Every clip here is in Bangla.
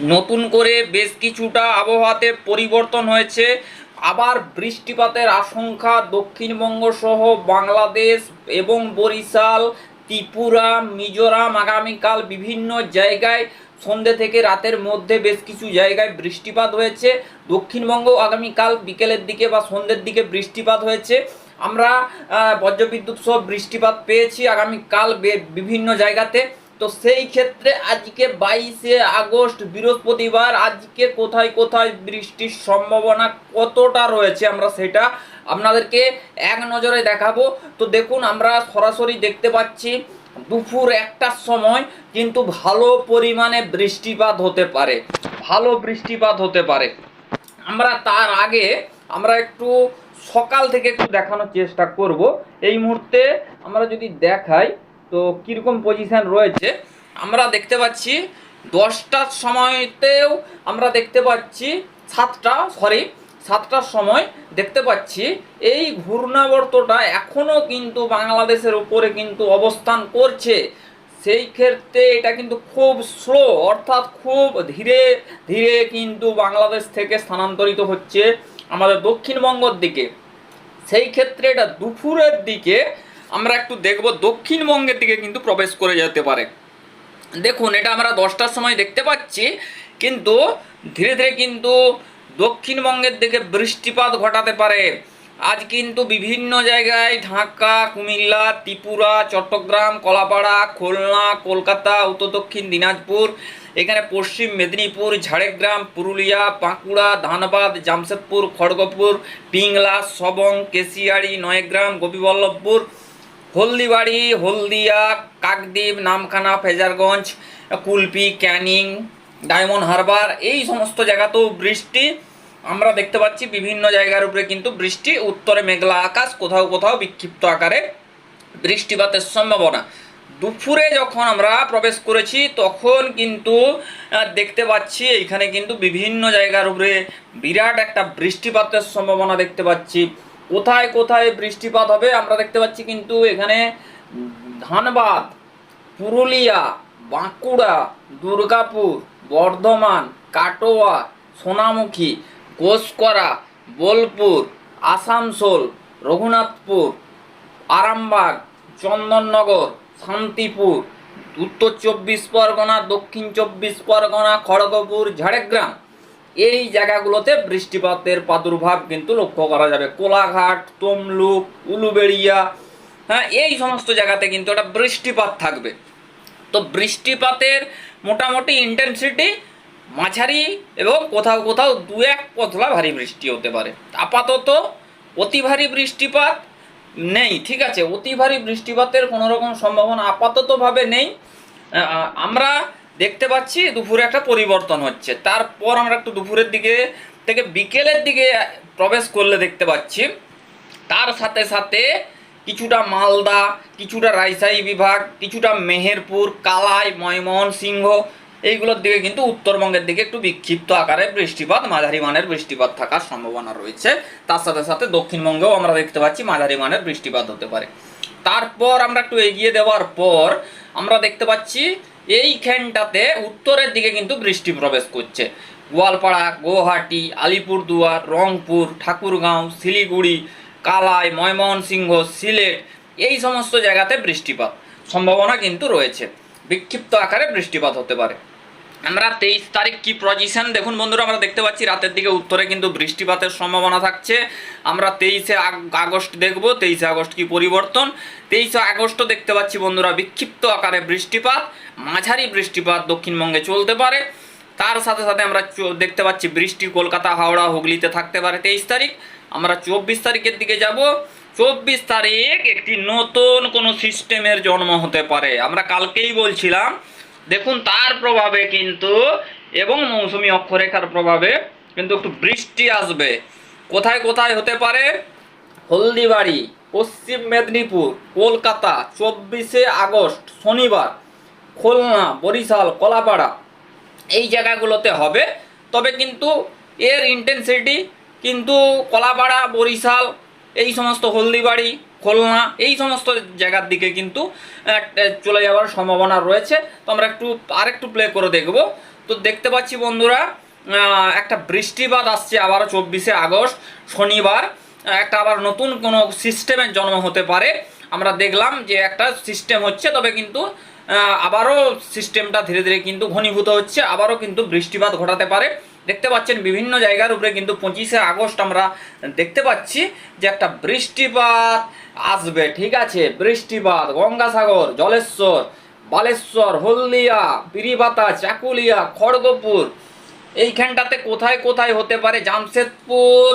নতুন করে বেশ কিছুটা আবহাওয়াতে পরিবর্তন হয়েছে। আবার বৃষ্টিপাতের আশঙ্কা দক্ষিণবঙ্গ সহ বাংলাদেশ এবং বরিশাল, ত্রিপুরা, মিজোরাম আগামীকাল বিভিন্ন জায়গায় সন্ধ্যে থেকে রাতের মধ্যে বেশ কিছু জায়গায় বৃষ্টিপাত হয়েছে। দক্ষিণবঙ্গ আগামীকাল বিকেলের দিকে বা সন্ধ্যের দিকে বৃষ্টিপাত হয়েছে। আমরা বজ্রবিদ্যুৎ সহ বৃষ্টিপাত পেয়েছি আগামীকাল বিভিন্ন জায়গাতে। তো সেই ক্ষেত্রে আজকে বাইশে আগস্ট, বৃহস্পতিবার আজকে কোথায় কোথায় বৃষ্টির সম্ভাবনা কতটা রয়েছে আমরা সেটা আপনাদেরকে এক নজরে দেখাবো। তো দেখুন, আমরা সরাসরি দেখতে পাচ্ছি দুপুর একটার সময় কিন্তু ভালো পরিমাণে বৃষ্টিপাত হতে পারে, ভালো বৃষ্টিপাত হতে পারে। আমরা তার আগে আমরা একটু সকাল থেকে একটু দেখানোর চেষ্টা করব। এই মুহূর্তে আমরা যদি দেখাই তো কীরকম পজিশন রয়েছে? আমরা দেখতে পাচ্ছি দশটার সময়তেও আমরা দেখতে পাচ্ছি সাতটা সরি সাতটার সময় দেখতে পাচ্ছি। এই ঘূর্ণাবর্তটা এখনও কিন্তু বাংলাদেশের উপরে কিন্তু অবস্থান করছে। সেই ক্ষেত্রে এটা কিন্তু খুব স্লো অর্থাৎ খুব ধীরে ধীরে কিন্তু বাংলাদেশ থেকে স্থানান্তরিত হচ্ছে আমাদের দক্ষিণবঙ্গর দিকে। সেই ক্ষেত্রে এটা দুপুরের দিকে আমরা একটু দেখব দক্ষিণবঙ্গের দিকে কিন্তু প্রবেশ করে যেতে পারে। দেখুন, এটা আমরা দশটার সময় দেখতে পাচ্ছি, কিন্তু ধীরে ধীরে কিন্তু দক্ষিণবঙ্গের দিকে বৃষ্টিপাত ঘটাতে পারে। আজ কিন্তু বিভিন্ন জায়গায় ঢাকা, কুমিল্লা, ত্রিপুরা, চট্টগ্রাম, কলাপাড়া, খুলনা, কলকাতা, উত্তর দক্ষিণ, দিনাজপুর, এখানে পশ্চিম মেদিনীপুর, ঝাড়গ্রাম, পুরুলিয়া, বাঁকুড়া, ধানবাদ, জামশেদপুর, খড়গপুর, পিংলা, সবং, কেশিয়াড়ি, নয়গ্রাম, গোপীবল্লভপুর হলদিবাড়ি, হলদিয়া, কাকদ্বীপ, নামখানা, ফেজারগঞ্জ, কুলপি, ক্যানিং, ডায়মন্ড হারবার, এই সমস্ত জায়গাতেও বৃষ্টি। আমরা দেখতে পাচ্ছি বিভিন্ন জায়গার উপরে কিন্তু বৃষ্টি, উত্তরে মেঘলা আকাশ, কোথাও কোথাও বিক্ষিপ্ত আকারে বৃষ্টিপাতের সম্ভাবনা। দুপুরে যখন আমরা প্রবেশ করেছি, তখন কিন্তু দেখতে পাচ্ছি এইখানে কিন্তু বিভিন্ন জায়গার উপরে বিরাট একটা বৃষ্টিপাতের সম্ভাবনা দেখতে পাচ্ছি। কোথায় কোথায় বৃষ্টিপাত হবে আমরা দেখতে পাচ্ছি কিন্তু এখানে ধানবাদ, পুরুলিয়া, বাঁকুড়া, দুর্গাপুর, বর্ধমান, কাটোয়া, সোনামুখী ঘোষকরা বোলপুর, আসানসোল, রঘুনাথপুর, আরামবাগ, চন্দননগর, শান্তিপুর, উত্তর চব্বিশ পরগনা, দক্ষিণ চব্বিশ পরগনা, খড়গপুর, ঝাড়গ্রাম। এই জায়গাগুলোতে বৃষ্টিপাতের প্রাদুর্ভাব কিন্তু লক্ষ্য করা যাবে। কোলাঘাট, তমলুক, উলুবেড়িয়া হ্যাঁ এই সমস্ত জায়গাতে কিন্তু একটা বৃষ্টিপাত থাকবে। তো বৃষ্টিপাতের মোটামুটি ইন্টেন্সিটি মাঝারি এবং কোথাও কোথাও দু এক পতলা ভারী বৃষ্টি হতে পারে। আপাতত অতি ভারী বৃষ্টিপাত নেই, ঠিক আছে? অতি ভারী বৃষ্টিপাতের কোনো রকম সম্ভাবনা আপাততভাবে নেই। আমরা দেখতে পাচ্ছি দুপুরে একটা পরিবর্তন হচ্ছে। তারপর আমরা একটু দুপুরের দিকে থেকে বিকেলের দিকে প্রবেশ করলে দেখতে পাচ্ছি। তার সাথে সাথে কিছুটা মালদা, কিছুটা রাজশাহী বিভাগ, কিছুটা মেহেরপুর, কালাই, ময়মনসিংহ এইগুলোর দিকে কিন্তু উত্তরবঙ্গের দিকে একটু বিক্ষিপ্ত আকারে বৃষ্টিপাত মাঝারি মানের বৃষ্টিপাত থাকার সম্ভাবনা রয়েছে। তার সাথে সাথে দক্ষিণবঙ্গেও আমরা দেখতে পাচ্ছি মাঝারি মানের বৃষ্টিপাত হতে পারে। তারপর আমরা একটু এগিয়ে দেওয়ার পর আমরা দেখতে পাচ্ছি এইখানটাতে উত্তরের দিকে কিন্তু বৃষ্টি প্রবেশ করছে। গোয়ালপাড়া, গুয়াহাটি, আলিপুরদুয়ার, রংপুর, ঠাকুরগাঁও, শিলিগুড়ি, কালাই, ময়মনসিংহ, সিলেট, এই সমস্ত জায়গাতে বৃষ্টিপাত সম্ভাবনা কিন্তু রয়েছে। বিক্ষিপ্ত আকারে বৃষ্টিপাত হতে পারে। আমরা তেইশ তারিখ কি পজিশন দেখুন বন্ধুরা, আমরা দেখতে পাচ্ছি রাতের দিকে উত্তরে কিন্তু বৃষ্টিপাতের সম্ভাবনা থাকছে। আমরা তেইশে আগস্ট দেখব, তেইশে আগস্ট কি পরিবর্তন? তেইশে আগস্ট দেখতে পাচ্ছি বন্ধুরা, বিক্ষিপ্ত আকারে বৃষ্টিপাত, মাঝারি বৃষ্টিপাত দক্ষিণবঙ্গে চলতে পারে। তার সাথে সাথে আমরা দেখতে পাচ্ছি বৃষ্টি কলকাতা, হাওড়া, হুগলিতে থাকতে পারে তেইশ তারিখ। আমরা চব্বিশ তারিখের দিকে যাব। চব্বিশ তারিখ একটি নতুন কোনো সিস্টেমের জন্ম হতে পারে। আমরা কালকেই বলছিলাম দেখুন, তার প্রভাবে কিন্তু এবং মৌসুমী অক্ষরেখার প্রভাবে কিন্তু একটু বৃষ্টি আসবে। কোথায় কোথায় হতে পারে? হলদিবাড়ি, পশ্চিম মেদিনীপুর, কলকাতা, চব্বিশে আগস্ট, শনিবার, খুলনা, বরিশাল, কলাপাড়া। এই জায়গাগুলোতে হবে। তবে কিন্তু এর ইন্টেন্সিটি কিন্তু কলাপাড়া, বরিশাল এই সমস্ত হলদিবাড়ি, খুলনা, এই সমস্ত জায়গার দিকে কিন্তু চলে যাওয়ার সম্ভাবনা রয়েছে। তো আমরা একটু, আরেকটু প্লে করে দেখব। তো দেখতে পাচ্ছি বন্ধুরা একটা বৃষ্টিপাত আসছে আবারও চব্বিশে আগস্ট, শনিবার। একটা আবার নতুন কোনো সিস্টেমের জন্ম হতে পারে। আমরা দেখলাম যে একটা সিস্টেম হচ্ছে, তবে কিন্তু আবারও সিস্টেমটা ধীরে ধীরে কিন্তু ঘনীভূত হচ্ছে, আবারও কিন্তু বৃষ্টিপাত ঘটাতে পারে। দেখতে পাচ্ছেন বিভিন্ন জায়গার উপরে কিন্তু পঁচিশে আগস্ট আমরা দেখতে পাচ্ছি যে একটা বৃষ্টিপাত আসবে, ঠিক আছে? বৃষ্টিপাত, গঙ্গাসাগর, জলেশ্বর, বালেশ্বর, হলদিয়া, পিরিবাতা, চাকুলিয়া, খড়গপুর। এইখানটাতে কোথায় কোথায় হতে পারে? জামশেদপুর,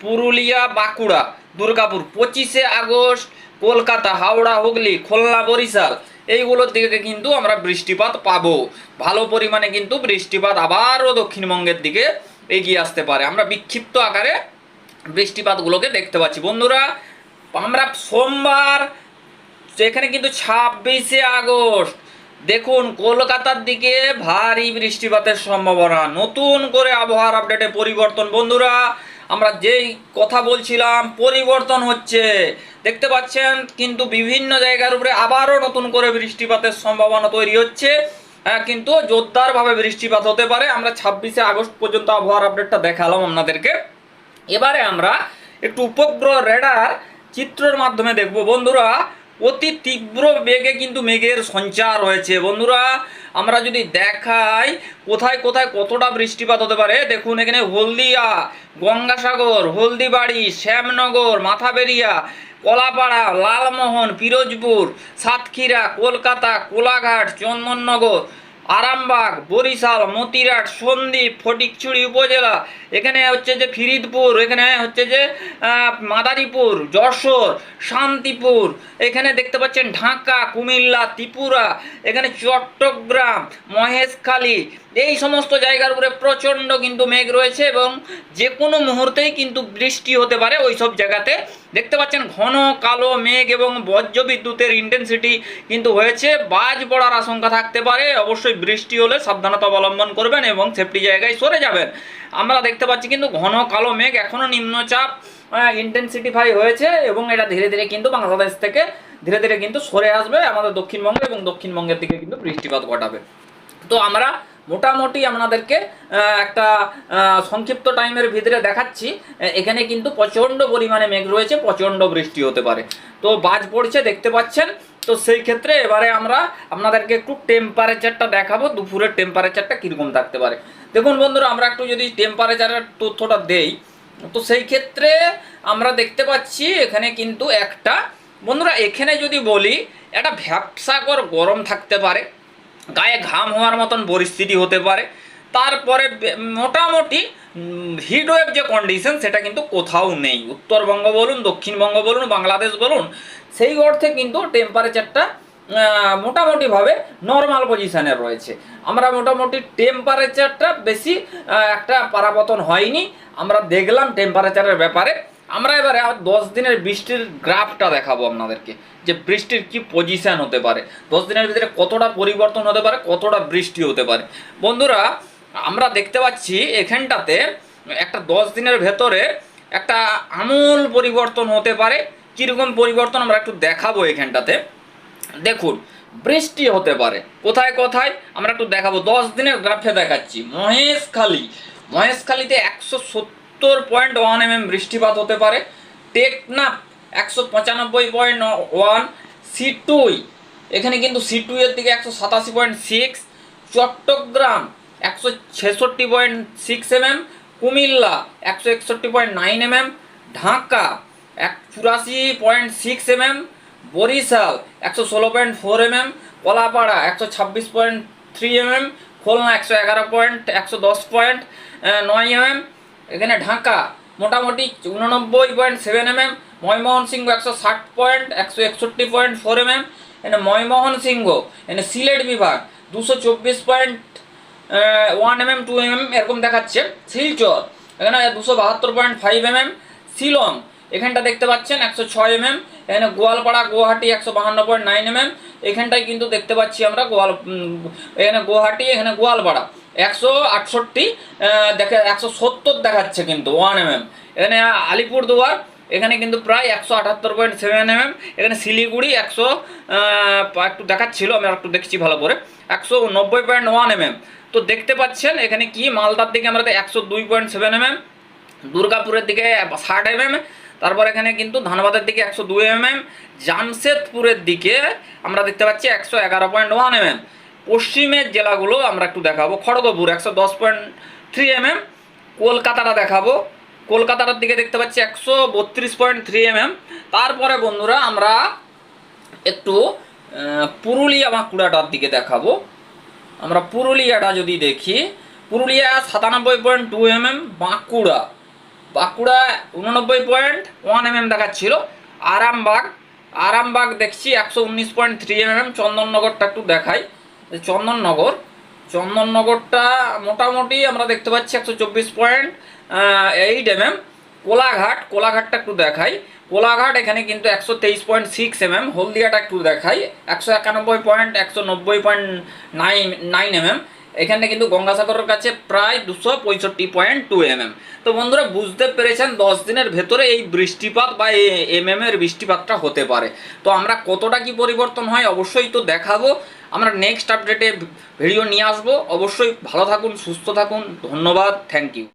পুরুলিয়া, বাঁকুড়া, দুর্গাপুর। পঁচিশে আগস্ট, কলকাতা, হাওড়া, হুগলি, খুলনা, বরিশাল। এইগুলোর দিকে কিন্তু আমরা বৃষ্টিপাত পাবো। ভালো পরিমাণে কিন্তু বৃষ্টিপাত আবারও দক্ষিণবঙ্গের দিকে এগিয়ে আসতে পারে। আমরা বিক্ষিপ্ত আকারে বৃষ্টিপাতগুলোকে দেখতে পাচ্ছি। বন্ধুরা, আমরা সোমবার সেখানে কিন্তু ছাব্বিশে আগস্ট, দেখুন কলকাতার দিকে ভারী বৃষ্টিপাতের সম্ভাবনা। নতুন করে আবহাওয়ার আপডেটে পরিবর্তন। বন্ধুরা, আমরা যেই কথা বলছিলাম, পরিবর্তন হচ্ছে। দেখতে পাচ্ছেন কিন্তু বিভিন্ন জায়গার উপরে আবারও নতুন করে বৃষ্টিপাতের সম্ভাবনা তৈরি হচ্ছে। হ্যাঁ, কিন্তু জোরদারভাবে বৃষ্টিপাত হতে পারে। আমরা ছাব্বিশে আগস্ট পর্যন্ত আবহাওয়ার আপডেটটা দেখালাম আপনাদেরকে। এবারে আমরা একটু উপগ্রহ রেডার চিত্রর মাধ্যমে দেখব। বন্ধুরা অতি তীব্র বেগে কিন্তু মেঘের সঞ্চার রয়েছে বন্ধুরা, আমরা যদি দেখাই কোথায় কোথায় কতটা বৃষ্টিপাত হতে পারে, দেখুন এখানে হলদিয়া, গঙ্গাসাগর, হলদিবাড়ি, শ্যামনগর, মাথাবেরিয়া, কলাপাড়া, লালমোহন, পিরোজপুর, সাতক্ষীরা, কলকাতা, কোলাঘাট, চন্দননগর আরামবাগ, বরিশাল, মতিরাট, সন্দ্বীপ, ফটিকছড়ি উপজেলা, এখানে হচ্ছে যে ফিরিদপুর, এখানে হচ্ছে যে মাদারীপুর, যশোর, শান্তিপুর, এখানে দেখতে পাচ্ছেন ঢাকা, কুমিল্লা, ত্রিপুরা, এখানে চট্টগ্রাম, মহেশখালী এই সমস্ত জায়গার উপরে প্রচণ্ড কিন্তু মেঘ রয়েছে এবং যে কোনো মুহূর্তেই কিন্তু বৃষ্টি হতে পারে ওই সব জায়গাতে। দেখতে পাচ্ছেন ঘন কালো মেঘ এবং বজ্র বিদ্যুতের ইন্টেন্সিটি কিন্তু হয়েছে। বাজ পড়ার আশঙ্কা থাকতে পারে। অবশ্যই বৃষ্টি হলে সাবধানতা অবলম্বন করবেন এবং সেফটি জায়গায় সরে যাবেন। আমরা দেখতে পাচ্ছি কিন্তু ঘন কালো মেঘ এখনও নিম্নচাপ ইন্টেন্সিটিফাই হয়েছে এবং এটা ধীরে ধীরে কিন্তু বাংলাদেশ থেকে ধীরে ধীরে কিন্তু সরে আসবে। আমাদের দক্ষিণবঙ্গে এবং দক্ষিণবঙ্গের দিকে কিন্তু বৃষ্টিপাত ঘটাবে। তো আমরা মোটামুটি আপনাদেরকে একটা সংক্ষিপ্ত টাইমের ভিতরে দেখাচ্ছি। এখানে কিন্তু প্রচণ্ড পরিমাণে মেঘ রয়েছে, প্রচণ্ড বৃষ্টি হতে পারে। তো বাজ পড়ছে, দেখতে পাচ্ছেন? তো সেই ক্ষেত্রে এবারে আমরা আপনাদেরকে একটু টেম্পারেচারটা দেখাবো, দুপুরের টেম্পারেচারটা কীরকম থাকতে পারে। দেখুন বন্ধুরা, আমরা একটু যদি টেম্পারেচারের তথ্যটা দেই, তো সেই ক্ষেত্রে আমরা দেখতে পাচ্ছি এখানে কিন্তু একটা, বন্ধুরা, এখানে যদি বলি, একটা ভ্যাপসাকর গরম থাকতে পারে। গায়ে ঘাম হওয়ার মতন পরিস্থিতি হতে পারে। তারপরে মোটামুটি হিটওয়েভ যে কন্ডিশন সেটা কিন্তু কোথাও নেই। উত্তরবঙ্গ বলুন, দক্ষিণবঙ্গ বলুন, বাংলাদেশ বলুন, সেই অর্থে কিন্তু টেম্পারেচারটা মোটামুটিভাবে নর্মাল পজিশানে রয়েছে। আমরা মোটামুটি টেম্পারেচারটা বেশি একটা পারাপতন হয়নি। আমরা দেখলাম টেম্পারেচারের ব্যাপারে। আমরা এবারে দশ দিনের বৃষ্টির গ্রাফটা দেখাবো আপনাদেরকে, যে বৃষ্টির কি পজিশন হতে পারে। দশ দিনের ভিতরে কতটা পরিবর্তন হতে পারে, কতটা বৃষ্টি হতে পারে। বন্ধুরা, আমরা দেখতে পাচ্ছি এখানটাতে একটা দশ দিনের ভেতরে একটা আমূল পরিবর্তন হতে পারে। কীরকম পরিবর্তন আমরা একটু দেখাবো এখানটাতে। দেখুন, বৃষ্টি হতে পারে। কোথায় কোথায়? আমরা একটু দেখাবো। দশ দিনের গ্রাফে দেখাচ্ছি। মহেশখালী, মহেশখালীতে একশো সত্তর পয়েন্ট ওয়ান এম এম বৃষ্টিপাত হতে পারে। টেকনাফ একশো পঁচানব্বই পয়েন্ট ওয়ান সি টুই এখানে কিন্তু সিটুই এর দিকে একশো সাতাশি পয়েন্ট সিক্স, চট্টগ্রাম একশো ছেষট্টি point six M M Comilla একশো একষট্টি point nine M M Dhaka এক চুরাশি point six M M Barishal একশো ষোলো point four M M Kalapara একশো ছাব্বিশ point three M M Khulna একশো এগারো পয়েন্ট, একশো দশ পয়েন্ট নয় এম এম এখানে ঢাকা, মোটামুটি উননব্বই point seven M M Mymensingh একশো ষাট পয়েন্ট একশো একষট্টি পয়েন্ট ফোর এম এম এখানে ময়মোহন সিংহ এখানে সিলেট বিভাগ, দুশো চব্বিশ point one M M two M M এরকম দেখাচ্ছে। শিলচর, এখানে দুশো বাহাত্তর point five M M Shillong, এখানটা দেখতে পাচ্ছেন একশো ছয় এম এম এখানে গোয়ালপাড়া, গুয়াহাটি একশো বাহান্ন পয়েন্ট নাইন এম এম এখানটায় কিন্তু দেখতে পাচ্ছি আমরা গোয়াল এখানে গুয়াহাটি, এখানে গোয়ালপাড়া। একশো আটষট্টি দেখে একশো সত্তর দেখাচ্ছে কিন্তু ওয়ান এম এম এখানে আলিপুরদুয়ার, এখানে কিন্তু প্রায় একশো আটাত্তর পয়েন্ট সেভেন এম এম এখানে শিলিগুড়ি একশো একটু দেখাচ্ছিল, আমি একটু দেখছি ভালো করে। একশো নব্বই পয়েন্ট ওয়ান এম এম তো দেখতে পাচ্ছেন, এখানে কি মালদার দিকে আমরা একশো দুই পয়েন্ট সেভেন এম এম দুর্গাপুরের দিকে ষাট এম এম তারপর এখানে কিন্তু ধানবাদের দিকে একশো দুই এম এম জামশেদপুরের দিকে আমরা দেখতে পাচ্ছি একশো এগারো পয়েন্ট ওয়ান এম পশ্চিমের জেলাগুলো আমরা একটু দেখাবো। খড়গপুর একশো দশ পয়েন্ট থ্রি এম এম কলকাতাটা দেখাবো। কলকাতাটার দিকে দেখতে পাচ্ছি একশো বত্রিশ পয়েন্ট থ্রি এম এম তারপরে বন্ধুরা আমরা একটু পুরুলিয়া বাঁকুড়াটার দিকে দেখাবো। আমরা পুরুলিয়াটা যদি দেখি, পুরুলিয়া সাতানব্বই point two M M Bankura. Bankura উননব্বই পয়েন্ট ওয়ান এম এম দেখাচ্ছিল। আরামবাগ আরামবাগ দেখছি একশো উনিশ পয়েন্ট থ্রি এম এম চন্দননগরটা একটু দেখাই। চন্দননগর। চন্দননগরটা মোটামুটি আমরা দেখতে পাচ্ছি একশো চব্বিশ point eight M M Kolaghat, কোলাঘাটটা একটু দেখাই। কোলাঘাট এখানে কিন্তু একশো তেইশ পয়েন্ট সিক্স এম এম হলদিয়াটা একটু দেখাই। একশো একানব্বই পয়েন্ট, একশো নব্বই point nine nine M M এখানে কিন্তু গঙ্গাসাগরের কাছে প্রায় দুশো পঁয়ষট্টি পয়েন্ট টু এমএম। এম তো বন্ধুরা, বুঝতে পেরেছেন দশ দিনের ভেতরে এই বৃষ্টিপাত বা এম এম এর বৃষ্টিপাতটা হতে পারে। তো আমরা কতটা কি পরিবর্তন হয় অবশ্যই তো দেখাবো। আমরা নেক্সট আপডেটে ভিডিও নিয়ে আসব। অবশ্যই ভালো থাকুন, সুস্থ থাকুন। ধন্যবাদ। Thank you